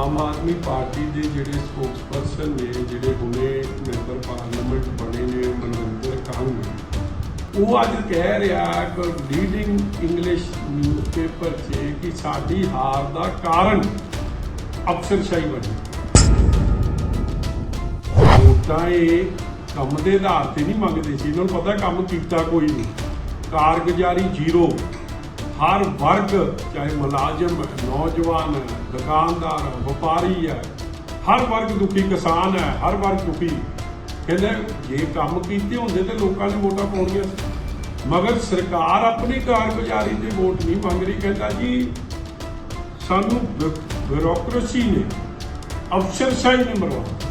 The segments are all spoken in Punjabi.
ਆਮ ਆਦਮੀ ਪਾਰਟੀ ਦੇ ਜਿਹੜੇ ਸਪੋਕਸਪਰਸਨ ਨੇ, ਜਿਹੜੇ ਹੁਣੇ ਮੈਂਬਰ ਪਾਰਲੀਮੈਂਟ ਬਣੇ ਨੇ, ਮਨਵਿੰਦਰ ਕੰਗ ਉਹ ਅੱਜ ਕਹਿ ਰਿਹਾ ਕਿ ਲੀਡਿੰਗ ਇੰਗਲਿਸ਼ ਨਿਊਜ਼ਪੇਪਰ 'ਚ ਕਿ ਸਾਡੀ ਹਾਰ ਦਾ ਕਾਰਨ ਅਫਸਰਸ਼ਾਹੀ ਬਣੀ। ਵੋਟਾਂ ਇਹ ਕੰਮ ਦੇ ਆਧਾਰ ਤੇ ਨਹੀਂ ਮੰਗਦੇ ਸੀ। ਇਹਨਾਂ ਨੂੰ ਪਤਾ ਕੰਮ ਕੀਤਾ ਕੋਈ ਨਹੀਂ। ਕਾਰਗੁਜ਼ਾਰੀ ਜ਼ੀਰੋ। ਹਰ ਵਰਗ, ਚਾਹੇ ਮੁਲਾਜ਼ਮ, ਨੌਜਵਾਨ, ਦੁਕਾਨਦਾਰ, ਵਪਾਰੀ ਹੈ, ਹਰ ਵਰਗ ਦੁਖੀ ਕਿਸਾਨ ਹੈ, ਹਰ ਵਰਗ ਦੁਖੀ। ਕਹਿੰਦੇ, ਜੇ ਕੰਮ ਕੀਤੇ ਹੁੰਦੇ ਤੇ ਲੋਕਾਂ ਨੇ ਵੋਟਾਂ ਪਾਉਣੀਆਂ ਸੀ। ਮਗਰ ਸਰਕਾਰ ਆਪਣੀ ਕਾਰਗੁਜ਼ਾਰੀ ਤੇ ਵੋਟ ਨਹੀਂ ਮੰਗ ਰਹੀ, ਕਹਿੰਦਾ ਜੀ, ਸਾਨੂੰ ਬਿਊਰੋਕ੍ਰੇਸੀ ਨੇ ਅਫਸਰਸ਼ਾਹੀ ਨੇ ਮਰਵਾਇਆ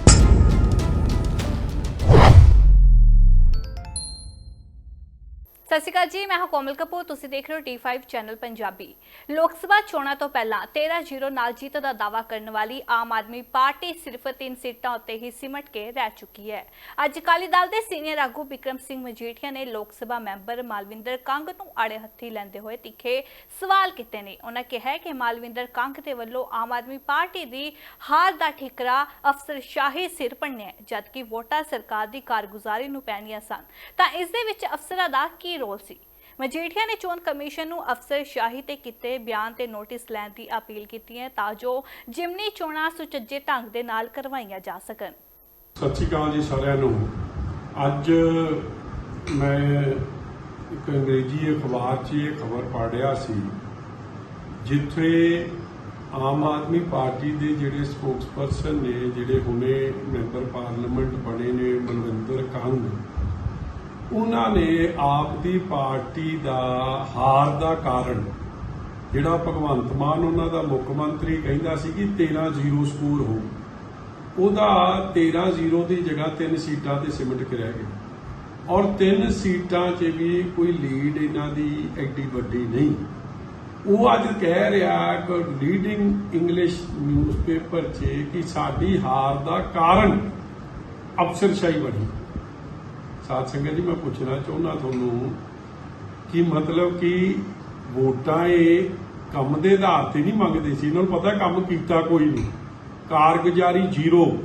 ਸਤਿ ਸ਼੍ਰੀ ਅਕਾਲ ਜੀ, ਮੈਂ ਹਾਂ ਕੋਮਲ ਕਪੂਰ, ਤੁਸੀਂ ਦੇਖ ਰਹੇ ਹੋ T5 ਚੈਨਲ ਪੰਜਾਬੀ। ਲੋਕ ਸਭਾ ਚੋਣਾਂ ਤੋਂ ਪਹਿਲਾਂ 13-0 ਨਾਲ ਜਿੱਤ ਦਾ ਦਾਅਵਾ ਕਰਨ ਵਾਲੀ ਆਮ ਆਦਮੀ ਪਾਰਟੀ ਸਿਰਫ 3 ਸੀਟਾਂ ਉੱਤੇ ਹੀ ਸਿਮਟ ਕੇ ਰਹਿ ਚੁੱਕੀ ਹੈ। ਅੱਜ ਅਕਾਲੀ ਦਲ ਦੇ ਸੀਨੀਅਰ ਆਗੂ ਵਿਕਰਮ ਸਿੰਘ ਮਜੀਠੀਆ ਨੇ ਲੋਕ ਸਭਾ ਮੈਂਬਰ ਮਾਲਵਿੰਦਰ ਕੰਗ ਨੂੰ ਆੜੇ ਹੱਥੀ ਲੈਂਦੇ ਹੋਏ ਤਿੱਖੇ ਸਵਾਲ ਕੀਤੇ ਨੇ। ਉਹਨਾਂ ਕਿਹਾ ਕਿ ਮਾਲਵਿੰਦਰ ਕੰਗ ਦੇ ਵੱਲੋਂ ਆਮ ਆਦਮੀ ਪਾਰਟੀ ਦੀ ਹਾਰ ਦਾ ਠਿਕਰਾ ਅਫਸਰਸ਼ਾਹੀ ਸਿਰ ਪੰਨਿਆ ਜਦਕਿ ਵੋਟਾਂ ਸਰਕਾਰ ਦੀ ਕਾਰਗੁਜ਼ਾਰੀ ਨੂੰ ਪੈਣੀਆਂ ਸਨ। ਤਾਂ ਇਸ ਦੇ ਵਿੱਚ ਅਫਸਰਾਂ ਦਾ ਕੀ ਰੋਲ ਸੀ। ਮਜੀਠੀਆ ਨੇ ਚੋਣ ਕਮਿਸ਼ਨ ਨੂੰ ਅਫਸਰਸ਼ਾਹੀ ਤੇ ਕੀਤੇ ਬਿਆਨ ਤੇ ਨੋਟਿਸ ਲੈਣ ਦੀ ਅਪੀਲ ਕੀਤੀ ਹੈ ਤਾਂ ਜੋ ਜਿਮਨੀ ਚੋਣਾਂ ਸੁਚੱਜੇ ਢੰਗ ਦੇ ਨਾਲ ਕਰਵਾਈਆਂ ਜਾ ਸਕਣ। ਸਤਿ ਸ਼੍ਰੀ ਅਕਾਲ ਜੀ ਸਾਰਿਆਂ ਨੂੰ। ਅੱਜ ਮੈਂ ਇੱਕ ਅੰਗਰੇਜ਼ੀ ਅਖਬਾਰ 'ਚ ਇਹ ਖਬਰ ਪੜ੍ਹਿਆ ਸੀ, ਜਿੱਥੇ ਆਮ ਆਦਮੀ ਪਾਰਟੀ ਦੇ ਜਿਹੜੇ ਸਪੋਕਸਪਰਸਨ ਨੇ, ਜਿਹੜੇ ਹੁਣੇ ਮੈਂਬਰ ਪਾਰਲੀਮੈਂਟ ਬਣੇ ਨੇ ਮਨਵਿੰਦਰ ਕੰਗ ਉਹਨਾਂ ਨੇ ਆਪ ਦੀ ਪਾਰਟੀ ਦਾ ਹਾਰ ਦਾ ਕਾਰਨ, ਜਿਹੜਾ ਭਗਵੰਤ ਮਾਨ ਉਹਨਾਂ ਦਾ ਮੁੱਖ ਮੰਤਰੀ ਕਹਿੰਦਾ ਸੀ ਕਿ 13-0 ਸਕੋਰ ਹੋ ਉਹਦਾ 13-0 ਦੀ ਜਗ੍ਹਾ ਤਿੰਨ ਸੀਟਾਂ ਤੇ ਸਿਮਟ ਕੇ ਰਹਿ ਗਿਆ। ਔਰ ਤਿੰਨ ਸੀਟਾਂ 'ਚ ਵੀ ਕੋਈ ਲੀਡ ਇਹਨਾਂ ਦੀ ਐਡੀ ਵੱਡੀ ਨਹੀਂ। ਉਹ ਅੱਜ ਕਹਿ ਰਿਹਾ ਕਿ ਲੀਡਿੰਗ ਇੰਗਲਿਸ਼ ਨਿਊਜ਼ਪੇਪਰ 'ਚ ਕਿ ਸਾਡੀ ਹਾਰ ਦਾ ਕਾਰਨ ਅਫਸਰਸ਼ਾਹੀ ਬਣੀ। ਸਾਧ ਸੰਗਤ ਜੀ, ਮੈਂ ਪੁੱਛਣਾ ਚਾਹੁੰਦਾ ਤੁਹਾਨੂੰ ਕਿ ਮਤਲਬ ਕਿ ਵੋਟਾਂ ਇਹ ਕੰਮ ਦੇ ਆਧਾਰ ਤੇ ਨਹੀਂ ਮੰਗਦੇ ਸੀ। ਇਹਨਾਂ ਨੂੰ ਪਤਾ ਕੰਮ ਕੀਤਾ ਕੋਈ ਨਹੀਂ। ਕਾਰਗੁਜ਼ਾਰੀ ਜ਼ੀਰੋ।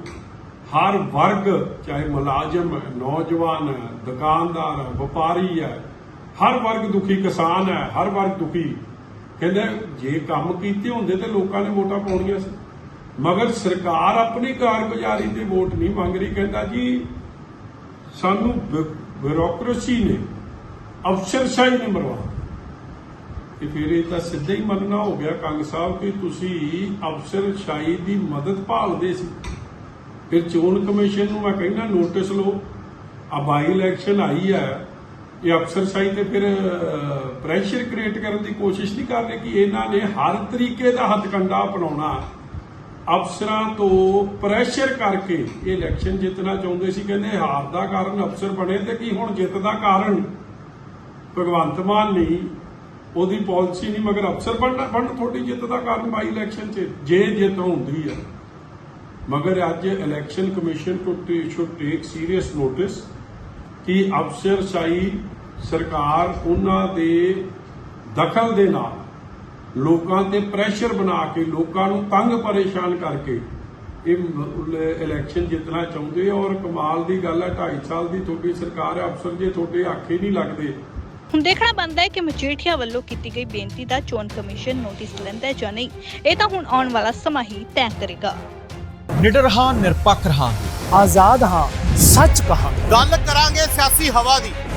ਹਰ ਵਰਗ, ਚਾਹੇ ਮੁਲਾਜ਼ਮ ਹੈ, ਨੌਜਵਾਨ ਹੈ, ਦੁਕਾਨਦਾਰ ਹੈ, ਵਪਾਰੀ ਹੈ, ਹਰ ਵਰਗ ਦੁਖੀ ਕਿਸਾਨ ਹੈ, ਹਰ ਵਰਗ ਦੁਖੀ। ਕਹਿੰਦੇ ਜੇ ਕੰਮ ਕੀਤੇ ਹੁੰਦੇ ਤੇ ਲੋਕਾਂ ਨੇ ਵੋਟਾਂ ਪਾਉਣੀਆਂ ਸੀ। ਮਗਰ ਸਰਕਾਰ ਆਪਣੀ ਕਾਰਗੁਜ਼ਾਰੀ ਤੇ ਵੋਟ ਨਹੀਂ ਮੰਗ ਰਹੀ। ਕਹਿੰਦਾ ਜੀ ਸਾਨੂੰ ਬਿ- ਬਿਊਰੋਕ੍ਰੇਸੀ ਨੇ ਅਫਸਰਸ਼ਾਹੀ ਨੇ ਮਰਵਾ ਕਿ ਫਿਰ ਇਹ ਤਾਂ ਸਿੱਧਾ ਹੀ ਮੰਨਣਾ ਹੋ ਗਿਆ ਕੰਗ ਸਾਹਿਬ ਕਿ ਤੁਸੀਂ ਅਫਸਰਸ਼ਾਹੀ ਦੀ ਮਦਦ ਭਾਲਦੇ ਸੀ। ਫਿਰ ਚੋਣ ਕਮਿਸ਼ਨ ਨੂੰ ਮੈਂ ਕਹਿੰਦਾ ਨੋਟਿਸ ਲਓ ਆ ਬਾਈ ਇਲੈਕਸ਼ਨ ਆਈ ਹੈ, ਇਹ ਅਫਸਰਸ਼ਾਹੀ ਤੇ ਫਿਰ ਪ੍ਰੈਸ਼ਰ ਕ੍ਰੀਏਟ ਕਰਨ ਦੀ ਕੋਸ਼ਿਸ਼ ਨਹੀਂ ਕਰ ਰਹੇ ਕਿ ਇਹਨਾਂ ਨੇ ਹਰ ਤਰੀਕੇ ਦਾ ਹੱਥਕੰਡਾ ਅਪਣਾਉਣਾ। ਅਫਸਰਾਂ ਤੋਂ ਪ੍ਰੈਸ਼ਰ ਕਰਕੇ, ਇਹ ਇਲੈਕਸ਼ਨ ਜਿੱਤਣਾ ਚਾਹੁੰਦੇ ਸੀ, ਕਹਿੰਦੇ ਹਾਰ ਦਾ ਕਾਰਨ ਅਫਸਰ ਬਣੇ ਤੇ ਕੀ ਹੁਣ ਜਿੱਤ ਦਾ ਕਾਰਨ? ਭਗਵੰਤ ਮਾਨ ਨਹੀਂ ਉਹਦੀ ਪਾਲਿਸੀ ਨਹੀਂ, ਮਗਰ ਅਫਸਰ ਬਣਨਾ ਬਣ ਤੁਹਾਡੀ ਜਿੱਤ ਦਾ ਕਾਰਨ ਬਾਈ ਇਲੈਕਸ਼ਨ 'ਚ, ਜੇ ਜਿੱਤ ਹੁੰਦੀ ਹੈ ਮਗਰ ਅੱਜ ਇਲੈਕਸ਼ਨ ਕਮਿਸ਼ਨ ਕੋ ਸ਼ੁੱਡ ਟੇਕ ਸੀਰੀਅਸ ਨੋਟਿਸ ਕਿ ਅਫਸਰਸ਼ਾਹੀ ਸਰਕਾਰ ਉਹਨਾਂ ਦੇ ਦਖਲ ਦੇ ਨਾਲ ਲੋਕਾਂ ਤੇ ਪ੍ਰੈਸ਼ਰ ਬਣਾ ਕੇ ਲੋਕਾਂ ਨੂੰ ਤੰਗ ਪਰੇਸ਼ਾਨ ਕਰਕੇ ਇਹ ਇਲੈਕਸ਼ਨ ਜਿੱਤਣਾ ਚਾਹੁੰਦੇ ਔਰ ਕਮਾਲ ਦੀ ਗੱਲ ਹੈ 2.5 ਸਾਲ ਦੀ ਤੁਹਾਡੀ ਸਰਕਾਰ ਹੈ ਅਫਸਰ ਜੇ ਤੁਹਾਡੇ ਆਖੇ ਨਹੀਂ ਲੱਗਦੇ। ਹੁਣ ਦੇਖਣਾ ਬਣਦਾ ਹੈ ਕਿ ਮਜੀਠੀਆ ਵੱਲੋਂ ਕੀਤੀ ਗਈ ਬੇਨਤੀ ਦਾ ਚੋਣ ਕਮਿਸ਼ਨ ਨੋਟਿਸ ਲੈਂਦਾ ਹੈ ਜਾਂ ਨਹੀਂ। ਇਹ ਤਾਂ ਹੁਣ ਆਉਣ ਵਾਲਾ ਸਮਾਂ ਹੀ ਤੈਅ ਕਰੇਗਾ। ਨਿਡਰ ਹਾਂ ਨਿਰਪੱਖ ਰਹਾਂਗੇ। ਆਜ਼ਾਦ ਹਾਂ ਸੱਚ ਕਹਾਂਗੇ। ਗੱਲ ਕਰਾਂਗੇ ਸਿਆਸੀ ਹਵਾ ਦੀ।